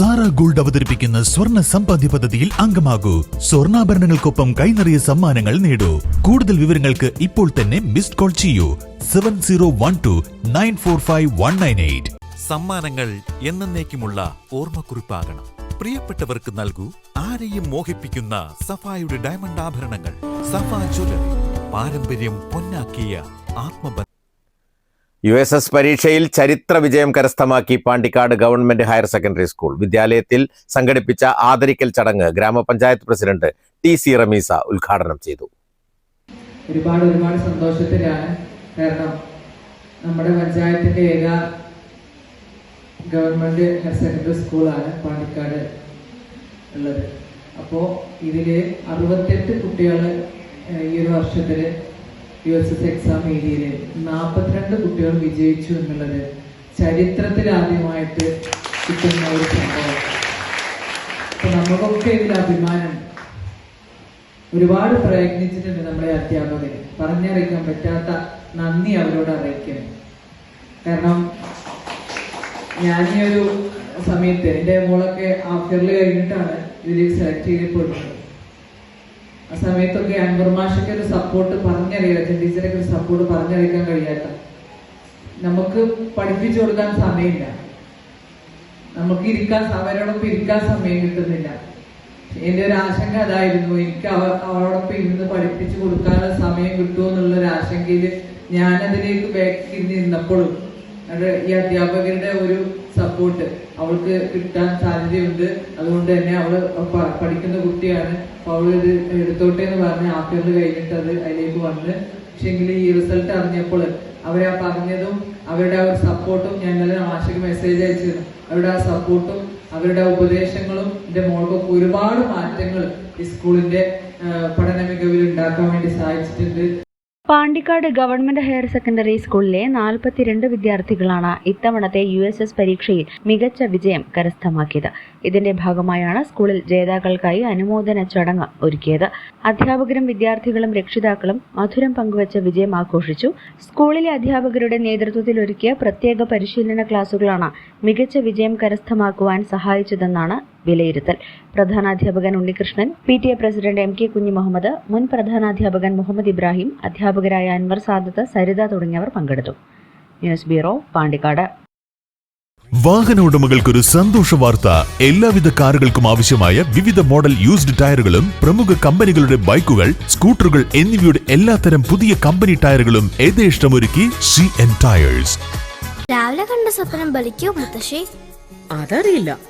Sara gold അവതരിപ്പിക്കുന്ന സ്വർണ സമ്പാദ്യ പദ്ധതിയിൽ അംഗമാകൂ. സ്വർണാഭരണങ്ങൾക്കൊപ്പം കൈനിറിയ സമ്മാനങ്ങൾ നേടൂ. കൂടുതൽ വിവരങ്ങൾക്ക് ഇപ്പോൾ തന്നെ മിസ്ഡ് കോൾ ചെയ്യൂ. Seven zero one two nine four five one nine eight. സമ്മാനങ്ങൾ എന്നേക്കുമുള്ള ഓർമ്മക്കുറിപ്പാകണം. പ്രിയപ്പെട്ടവർക്ക് നൽകൂ ആരെയും മോഹിപ്പിക്കുന്ന സഫായുടെ ഡയമണ്ട് ആഭരണങ്ങൾ. സഫ ജ്വല്ലറി. പാരമ്പര്യം പൊന്നാക്കിയ ആത്മബന്ധം. യു എസ് എസ് പരീക്ഷയിൽ ചരിത്ര വിജയം കരസ്ഥമാക്കി Pandikkad government higher secondary school. വിദ്യാലയത്തിൽ സംഘടിപ്പിച്ച ആദരിക്കൽ ചടങ്ങ് ഗ്രാമപഞ്ചായത്ത് പ്രസിഡന്റ് ടി സി റമീസ ഉദ്ഘാടനം ചെയ്തു. ഒരുപാട് ഒരുപാട് സന്തോഷത്തിലാണ് കാരണം നമ്മുടെ പഞ്ചായത്തിന്റെ ഏക ഗവൺമെന്റ് ഹയർ സെക്കൻഡറി സ്കൂളാണ് പാണ്ടിക്കാട് ഉള്ളത്. അപ്പോൾ ഇതിൽ അറുപത്തെട്ട് കുട്ടികൾ ഈ ഒരു വർഷത്തിൽ യു എസ് എസ് എക്സാം എഴുതിയിൽ നാൽപ്പത്തിരണ്ട് കുട്ടികൾ വിജയിച്ചു എന്നുള്ളത് ചരിത്രത്തിൽ ആദ്യമായിട്ട് കിട്ടുന്ന ഒരു സംഭവം. അപ്പൊ നമുക്കൊക്കെ ഇതിൽ അഭിമാനം. ഒരുപാട് പ്രയത്നിച്ചിട്ടുണ്ട് നമ്മുടെ അധ്യാപകർ പറഞ്ഞറിയിക്കാൻ പറ്റാത്ത നന്ദി അവരോട് അറിയിക്കണം കാരണം ഞാൻ ഈ ഒരു സമയത്ത് എന്റെ മോളൊക്കെ ഹാഫ് ഇയറിൽ കഴിഞ്ഞിട്ടാണ് ഇതിലേക്ക് സെലക്ട് ചെയ്യപ്പെടുന്നത്. ആ സമയത്തൊക്കെ അൻവർ ഒരു സപ്പോർട്ട് പറഞ്ഞറിയാം ടീച്ചറൊക്കെ ഒരു സപ്പോർട്ട് പറഞ്ഞറിയിക്കാൻ കഴിയാത്ത. നമുക്ക് പഠിപ്പിച്ചു കൊടുക്കാൻ സമയമില്ല. നമുക്ക് ഇരിക്കാൻ അവരോടൊപ്പം ഇരിക്കാൻ സമയം കിട്ടുന്നില്ല. എന്റെ ഒരു ആശങ്ക അതായിരുന്നു. എനിക്ക് അവ അവരോടൊപ്പം ഇരുന്ന് പഠിപ്പിച്ചു കൊടുക്കാനുള്ള സമയം കിട്ടുമോ എന്നുള്ള ഒരു ആശങ്കയിൽ ഞാനതിലേക്ക് ബാക്കിൽ നിന്നപ്പോഴും ഈ അധ്യാപകരുടെ ഒരു സപ്പോർട്ട് അവൾക്ക് കിട്ടാൻ സാധ്യതയുണ്ട്. അതുകൊണ്ട് തന്നെ അവൾ പഠിക്കുന്ന കുട്ടിയാണ്. അപ്പൊ അവൾ ഇത് എടുത്തോട്ടെ എന്ന് പറഞ്ഞ് ആഫ്റ്ററിൽ കഴിഞ്ഞിട്ട് അത് അതിലേക്ക് വന്ന്. പക്ഷെങ്കിൽ ഈ റിസൾട്ട് അറിഞ്ഞപ്പോൾ അവരെ ആ പറഞ്ഞതും അവരുടെ ആ ഒരു സപ്പോർട്ടും ഞാൻ ഇന്നലെ ആശയ്ക്ക് മെസ്സേജ് അയച്ചിരുന്നു. അവരുടെ ആ സപ്പോർട്ടും അവരുടെ ഉപദേശങ്ങളും എന്റെ മോൾക്കൊക്കെ ഒരുപാട് മാറ്റങ്ങൾ ഈ സ്കൂളിന്റെ പഠന മികവിൽ ഉണ്ടാക്കാൻ വേണ്ടി സഹായിച്ചിട്ടുണ്ട് പാണ്ടിക്കാട് ഗവൺമെന്റ് ഹയർ സെക്കൻഡറി സ്കൂളിലെ നാൽപ്പത്തിരണ്ട് വിദ്യാർത്ഥികളാണ് ഇത്തവണത്തെ യു എസ് എസ് പരീക്ഷയിൽ മികച്ച വിജയം കരസ്ഥമാക്കിയത്. ഇതിന്റെ ഭാഗമായാണ് സ്കൂളിൽ ജേതാക്കൾക്കായി അനുമോദന ചടങ്ങ് ഒരുക്കിയത്. അധ്യാപകരും വിദ്യാർത്ഥികളും രക്ഷിതാക്കളും മധുരം പങ്കുവച്ച വിജയം ആഘോഷിച്ചു. സ്കൂളിലെ അധ്യാപകരുടെ നേതൃത്വത്തിൽ ഒരുക്കിയ പ്രത്യേക പരിശീലന ക്ലാസുകളാണ് മികച്ച വിജയം കരസ്ഥമാക്കുവാൻ സഹായിച്ചതെന്നാണ് വിലയിരുത്തൽ. പ്രധാനാധ്യാപകൻ Unnikrishnan P T A president M K Kunju Muhammad മുൻ പ്രധാനാധ്യാപകൻ മുഹമ്മദ് ഇബ്രാഹിം അധ്യാപകരായ അൻവർ സാദത്ത് സരിത തുടങ്ങിയവർ പങ്കെടുത്തു. News bureau Pandikkad. വാഹന ഉടമകൾക്കൊരു സന്തോഷ വാർത്ത. എല്ലാവിധ കാറുകൾക്കും ആവശ്യമായ വിവിധ മോഡൽ യൂസ്ഡ് ടയറുകളും പ്രമുഖ കമ്പനികളുടെ ബൈക്കുകൾ സ്കൂട്ടറുകൾ എന്നിവയുടെ എല്ലാത്തരം പുതിയ കമ്പനി ടയറുകളും യഥേഷ്ടമൊരുക്കി സി എൻ ടയേഴ്സ്. രാവിലെ കണ്ട സ്വപ്നം ബലിക്കോ മുത്തശ്ശി? അതറിയില്ല.